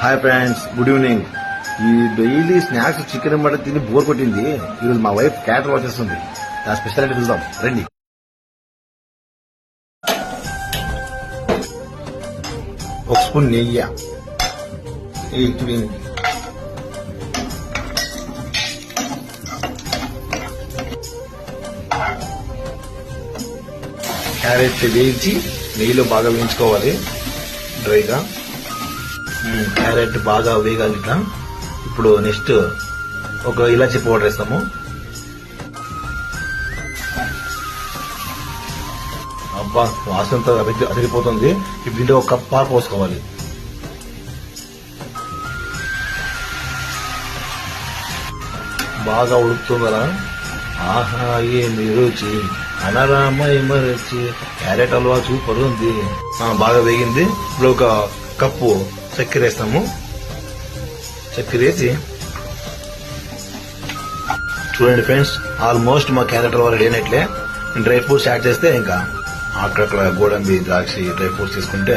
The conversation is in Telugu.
హాయ్ ఫ్రెండ్స్ గుడ్ ఈవినింగ్ ఈ డైలీ స్నాక్స్ చికెన్ మటన్ తిని బోర్ కొట్టింది. ఈరోజు మా వైఫ్ క్యాటర్ వచ్చేస్తుంది నా స్పెషాలిటీ చూద్దాం. రండి. ఒక స్పూన్ నెయ్యి. క్యారెట్ వేయించి నెయ్యిలో బాగా వేయించుకోవాలి. డ్రైగా. క్యారెట్ బాగా వేగాలి ఇట్లా ఇప్పుడు నెక్స్ట్ ఒక ఇలాచి పౌడర్ వేస్తాము. అబ్బా వాసనతో అరిగిపోతుంది ఇప్పుడు దీంట్లో ఒక కప్ పాలు పోసుకోవాలి. బాగా ఉడుకుతుంది? ఆహా ఏమి రుచి. అనరామ రుచి క్యారెట్ హల్వా సూపర్ ఉంది. బాగా వేగింది. ఇప్పుడు ఒక కప్పు చక్కెర వేస్తాము చక్కెర వేసి చూడండి ఫ్రెండ్స్ ఆల్మోస్ట్ మా క్యారెక్టర్ హల్వా రెడీ అయినట్లే. డ్రై ఫ్రూట్స్ యాడ్ చేస్తే ఇంకా అక్కడక్కడ గోడంబి ద్రాక్ష డ్రై ఫ్రూట్స్ తీసుకుంటే